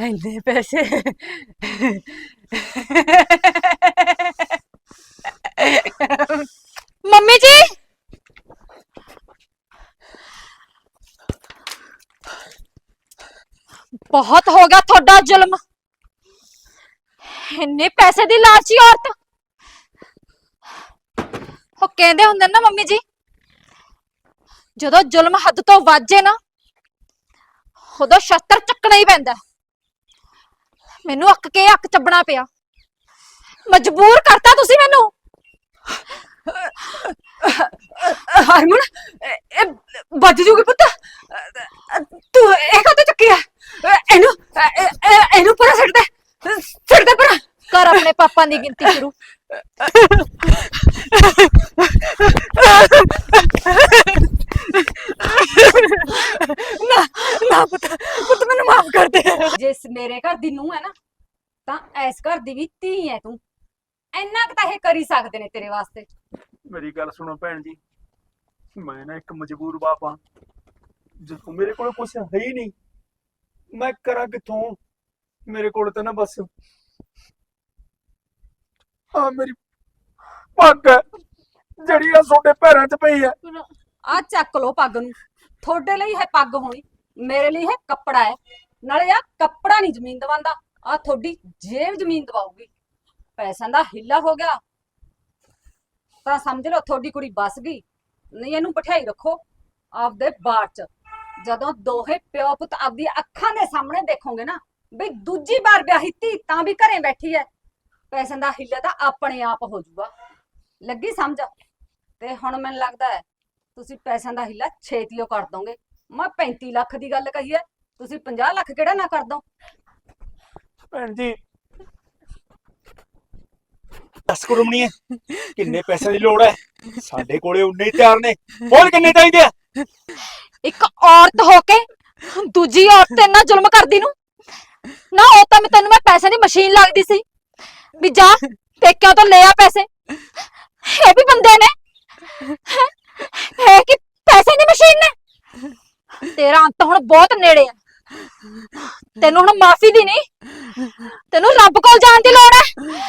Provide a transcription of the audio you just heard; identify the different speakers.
Speaker 1: ਇੰਨੇ ਪੈਸੇ
Speaker 2: ਮੰਮੀ ਜੀ ਬਹੁਤ ਹੋ ਗਿਆ ਤੁਹਾਡਾ ਜ਼ੁਲਮ। ਇੰਨੇ ਪੈਸੇ ਦੀ ਲਾਲਚੀ ਔਰਤ। ਉਹ ਕਹਿੰਦੇ ਹੁੰਦੇ ਨਾ ਮੰਮੀ ਜੀ, ਜਦੋਂ ਜ਼ੁਲਮ ਹੱਦ ਤੋਂ ਵੱਧ ਨਾ, ਉਦੋਂ ਸ਼ਸਤਰ ਚੱਕਣਾ ਹੀ ਪੈਂਦਾ। ਮੈਨੂੰ ਅੱਕ ਕੇ ਅੱਕ ਚੱਬਣਾ ਪਿਆ। ਮਜਬੂਰ ਕਰਤਾ ਤੁਸੀਂ ਮੈਨੂੰ।
Speaker 1: ਹਰਮਨ, ਇਹ- ਇਹ ਵੱਜ ਜੂਗੀ ਪੁੱਤ। ਤੂੰ ਇਹ ਕਦੋਂ ਚੱਕਿਆ? ਇਹਨੂੰ ਇਹ- ਇਹ- ਇਹਨੂੰ ਪਰਾਂ ਛੱਡ ਦੇ। ਛੱਡ ਦੇ ਪਰਾਂ।
Speaker 2: ਕਰ ਆਪਣੇ ਪਾਪਾ ਦੀ ਗਿਣਤੀ ਸ਼ੁਰੂ।
Speaker 1: ਨਾ ਨਾ ਪੁੱਤ ਪੁੱਤ ਮੈਨੂੰ ਮਾਫ ਕਰ ਦੇ।
Speaker 3: ਜੇ ਇਸ ਮੇਰੇ ਘਰ ਦੀ ਨੂੰਹ ਹੈ ਨਾ ਤਾਂ ਇਸ ਘਰ ਦੀ ਵੀ ਧੀ ਹੈ ਤੂੰ। ਇੰਨਾ ਕੁ ਤਾਂ ਇਹ ਕਰ ਸਕਦੇ ਨੇ ਤੇਰੇ ਵਾਸਤੇ।
Speaker 4: ਮੇਰੀ ਗੱਲ ਸੁਣੋ ਭੈਣ ਜੀ। ਮੈਂ ਨਾ ਇੱਕ ਮਜਬੂਰ ਬਾਪ ਆ ਜਦੋਂ ਮੇਰੇ ਕੋਲ ਕੁਝ ਹੈ ਹੀ ਨਹੀਂ ਮੈਂ ਕਰਾਂ ਕਿੱਥੋਂ? ਮੇਰੇ ਕੋਲ ਤਾਂ ਨਾ ਬਸ ਆ ਮੇਰੀ ਪੱਗ ਹੈ, ਜਿਹੜੀ ਆ ਤੁਹਾਡੇ ਪੈਰਾਂ 'ਚ ਪਈ ਹੈ।
Speaker 3: ਆ ਚੱਕ ਲੋ ਪੱਗ ਨੂੰ। ਤੁਹਾਡੇ ਲਈ ਹੈ ਪੱਗ ਹੋਣੀ ਮੇਰੇ ਲਈ ਹੈ ਕੱਪੜਾ ਹੈ। ਨਾਲੇ ਆ ਕੱਪੜਾ ਨਹੀਂ ਜ਼ਮੀਨ ਦਵਾਉਂਦਾ ਆ ਤੁਹਾਡੀ ਜੇਬ ਜ਼ਮੀਨ ਦਵਾਉਗੀ ਪੈਸਿਆਂ ਦਾ ਹਿੱਲਾ ਹੋ ਗਿਆ। ਤਾਂ ਸਮਝ ਲਓ ਤੁਹਾਡੀ ਕੁੜੀ ਬਸ ਗਈ। ਨਹੀਂ ਇਹਨੂੰ ਬਿਠਾਈ ਰੱਖੋ ਆਪਦੇ ਬਾੜ 'ਚ। ਜਦੋਂ ਦੋਹੇ ਪਿਓ ਪੁੱਤ ਆਪਦੀ ਅੱਖਾਂ ਦੇ ਸਾਹਮਣੇ ਦੇਖੋਗੇ ਨਾ, ਵੀ ਦੂਜੀ ਵਾਰ ਵਿਆਹੀ ਧੀ ਤਾਂ ਵੀ ਘਰੇ ਬੈਠੀ ਹੈ ਪੈਸਿਆਂ ਦਾ ਹਿੱਲਾ ਤਾਂ ਆਪਣੇ ਆਪ ਹੋ ਜਾਊਗਾ ਲੱਗੀ ਸਮਝ? ਤੇ ਹੁਣ ਮੈਨੂੰ ਲੱਗਦਾ ਹੈ ਤੁਸੀਂ ਪੈਸਿਆਂ ਦਾ ਹਿੱਲਾ ਛੇਤੀਓ ਕਰ ਦੋਗੇ। ਮੈਂ 35 ਲੱਖ ਦੀ ਗੱਲ ਕਹੀ ਹੈ ਤੁਸੀਂ 50 ਲੱਖ ਕਿਹੜਾ ਨਾ ਕਰ ਦੋ।
Speaker 4: ਭੈਣ ਜੀ। ਦੱਸ ਕੁੜਮਣੀ ਕਿੰਨੇ ਪੈਸੇ ਦੀ ਲੋੜ ਹੈ ਸਾਡੇ ਕੋਲੇ ਉਨੇ ਹੀ ਤਿਆਰ ਨੇ। ਹੋਰ ਕਿੰਨੇ ਚਾਹੀਦੇ ਆ?
Speaker 2: ਇੱਕ ਔਰਤ ਹੋ ਕੇ ਦੂਜੀ ਔਰਤ ਤੇ ਇੰਨਾ ਜ਼ੁਲਮ ਕਰਦੀ ਨੂੰ? ਨਾ, ਉਹ ਤਾਂ ਮੈਂ ਤੈਨੂੰ ਮੈਂ ਪੈਸੇ ਦੀ ਮਸ਼ੀਨ ਲੱਗਦੀ ਸੀ। ਵੀ ਜਾ, ਪੇਕਿਆਂ ਤੋਂ ਲੈ ਆ ਪੈਸੇ। ਇਹ ਵੀ ਬੰਦੇ ਨੇ। ਹੈਂ? ਕਿ ਪੈਸੇ ਦੀ ਮਸ਼ੀਨ ਨੇ? ਤੇਰਾ ਅੰਤ ਹੁਣ ਬਹੁਤ ਨੇੜੇ ਆ। ਤੈਨੂੰ ਹੁਣ ਮਾਫੀ ਦੀ ਨਹੀਂ ਤੈਨੂੰ ਰੱਬ ਕੋਲ ਜਾਣ ਦੀ ਲੋੜ ਹੈ